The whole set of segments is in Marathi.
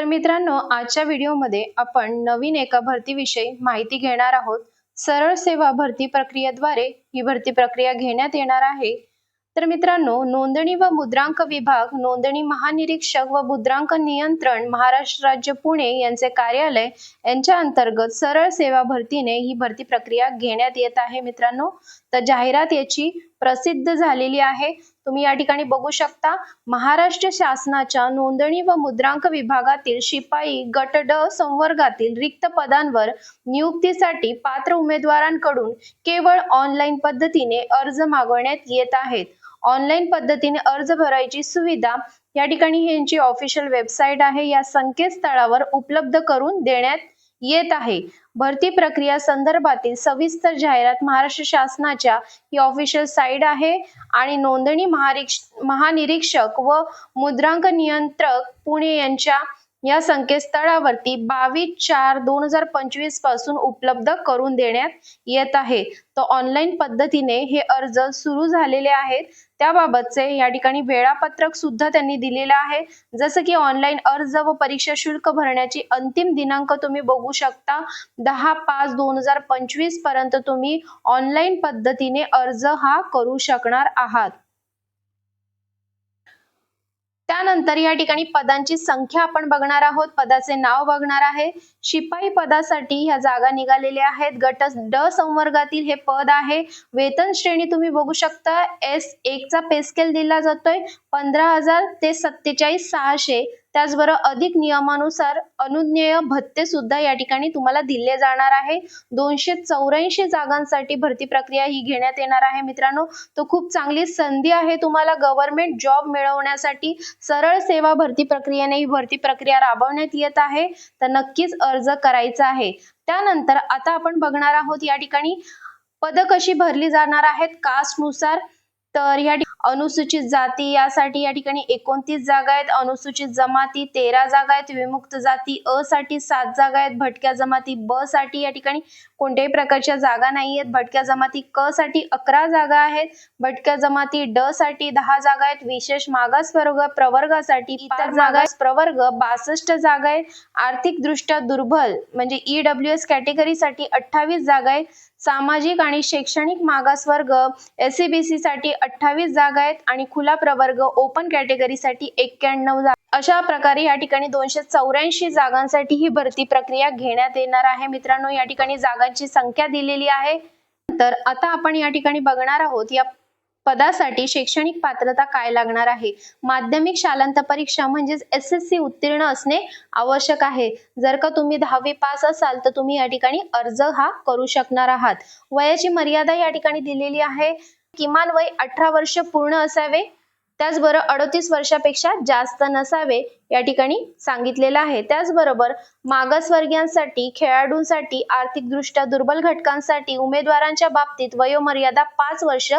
तर मित्रांनो आजच्या व्हिडिओमध्ये आपण नवीन एका भरतीविषयी माहिती घेणार आहोत. सरळ सेवा भरती प्रक्रियेद्वारे ही भरती प्रक्रिया घेण्यात येणार आहे. तर मित्रांनो नोंदणी व मुद्रांक विभाग नोंदणी महानिरीक्षक व मुद्रांक नियंत्रण महाराष्ट्र राज्य पुणे यांचे कार्यालय यांच्या अंतर्गत सरळ सेवा भरतीने ही भरती प्रक्रिया घेण्यात येत आहे मित्रांनो. तर जाहिरात याची प्रसिद्ध झालेली आहे. तुम्ही या ठिकाणी बघू शकता महाराष्ट्र शासनाच्या नोंदणी व मुद्रांक विभागातील शिपाई गट ड संवर्गातील रिक्त पदांवर नियुक्तीसाठी पात्र उमेदवारांकडून केवळ ऑनलाईन पद्धतीने अर्ज मागवण्यात येत आहेत. ऑनलाईन पद्धतीने अर्ज भरायची सुविधा या ठिकाणी यांची ऑफिशियल वेबसाईट आहे. या संकेतस्थळावर उपलब्ध करून देण्यात येत आहे. भरती प्रक्रिया संदर्भातील सविस्तर जाहिरात महाराष्ट्र शासनाच्या ही ऑफिशियल साईट आहे आणि नोंदणी महारिक्ष- महानिरीक्षक व मुद्रांक नियंत्रक पुणे यांच्या या संकेतस्थळावरती बावीस चार दोन हजार पंचवीसपासून उपलब्ध करून देण्यात येत आहे. तर ऑनलाईन पद्धतीने हे अर्ज सुरू झालेले आहेत. त्याबाबतचे या ठिकाणी वेळापत्रक सुद्धा त्यांनी दिलेलं आहे. जसं की ऑनलाईन अर्ज व परीक्षा शुल्क भरण्याची अंतिम दिनांक तुम्ही बघू शकता. दहा पाच दोन हजार पंचवीसपर्यंत तुम्ही ऑनलाईन पद्धतीने अर्ज हा करू शकणार आहात. त्यानंतर या ठिकाणी पदांची संख्या आपण बघणार आहोत. पदाचे नाव बघणार आहे. शिपाई पदासाठी ह्या जागा निघालेल्या आहेत. गट ड संवर्गातील हे पद आहे. वेतन श्रेणी तुम्ही बघू शकता. एस एक चा पेस्केल दिला जातोय. पंधरा हजार ते सत्तेचाळीस सहाशे त्याचबरोबर अधिक नियमानुसार अनुज्ञेय भत्ते सुद्धा या ठिकाणी तुम्हाला दिले जाणार आहे. दोनशे चौऱ्याऐंशी जागांसाठी भरती प्रक्रिया ही घेण्यात येणार आहे मित्रांनो. तो खूप चांगली संधी आहे तुम्हाला गव्हर्नमेंट जॉब मिळवण्यासाठी. सरळ सेवा भरती प्रक्रियेने ही भरती प्रक्रिया राबवण्यात येत आहे. तर नक्कीच अर्ज करायचा आहे. त्यानंतर आता आपण बघणार आहोत या ठिकाणी पद कशी भरली जाणार आहेत? कास्टनुसार तर या अनुसूचित जाती यासाठी या ठिकाणी एकोणतीस जागा आहेत. अनुसूचित जमाती तेरा जागा आहेत. विमुक्त जाती अ साठी सात जागा आहेत. भटक्या जमाती ब साठी या ठिकाणी कोणत्याही प्रकारच्या जागा नाही आहेत. भटक्या जमाती क साठी अकरा जागा आहेत. भटक्या जमाती ड साठी दहा जागा आहेत. विशेष मागास वर्ग प्रवर्गासाठी इतर जागा आहेत. प्रवर्ग बासष्ट जागा आहेत. आर्थिक दृष्ट्या दुर्बल म्हणजे ईडब्ल्यू एस कॅटेगरीसाठी अठ्ठावीस जागा आहेत. सामाजिक आणि शैक्षणिक मागास वर्ग एससीबीसी साठी अठ्ठावीस जागा आहेत आणि खुला प्रवर्ग ओपन कॅटेगरीसाठी एक्क्याण्णव जागा अशा प्रकारे या ठिकाणी दोनशे चौऱ्याऐंशी जागांसाठी ही भरती प्रक्रिया घेण्यात येणार आहे. मित्रांनो या ठिकाणी जागांची संख्या दिलेली आहे. तर आता आपण या ठिकाणी बघणार आहोत या पदासाठी शैक्षणिक पात्रता काय लागणार आहे? माध्यमिक शालांत परीक्षा म्हणजेच एस एस सी उत्तीर्ण असणे आवश्यक आहे. जर का तुम्ही दहावी पास असाल तर तुम्ही या ठिकाणी अर्ज हा करू शकणार आहात. वयाची मर्यादा या ठिकाणी दिलेली आहे. किमान वय अठरा वर्ष पूर्ण असावे. त्याचबरोबर अडतीस वर्षापेक्षा जास्त नसावे या ठिकाणी सांगितलेलं आहे. त्याचबरोबर मागासवर्गीयांसाठी खेळाडूंसाठी आर्थिकदृष्ट्या दुर्बल घटकांसाठी उमेदवारांच्या बाबतीत वयोमर्यादा पाच वर्ष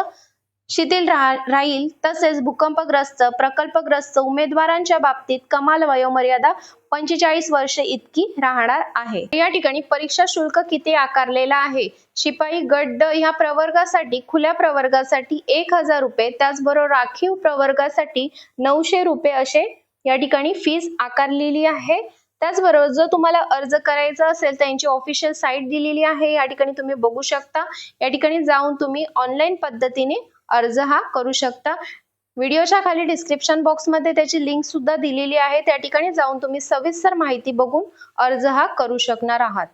शिथिल राह राहील. तसेच भूकंपग्रस्त प्रकल्पग्रस्त उमेदवारांच्या बाबतीत कमाल वयोमर्यादा पंचेचाळीस वर्ष इतकी राहणार आहे. या ठिकाणी परीक्षा शुल्क किती आकारलेला आहे? शिपाई गट ड ह्या प्रवर्गासाठी खुल्या प्रवर्गासाठी एक हजार रुपये त्याचबरोबर राखीव प्रवर्गासाठी नऊशे रुपये असे या ठिकाणी फीज आकारलेली आहे. त्याचबरोबर जर तुम्हाला अर्ज करायचा असेल त्यांची ऑफिशियल साईट दिलेली आहे या ठिकाणी तुम्ही बघू शकता. या ठिकाणी जाऊन तुम्ही ऑनलाईन पद्धतीने अर्ज हा करू शकता. व्हिडिओच्या खाली डिस्क्रिप्शन बॉक्समध्ये त्याची लिंक सुद्धा दिलेली आहे. त्या ठिकाणी जाऊन तुम्ही सविस्तर माहिती बघून अर्ज हा करू शकणार आहात.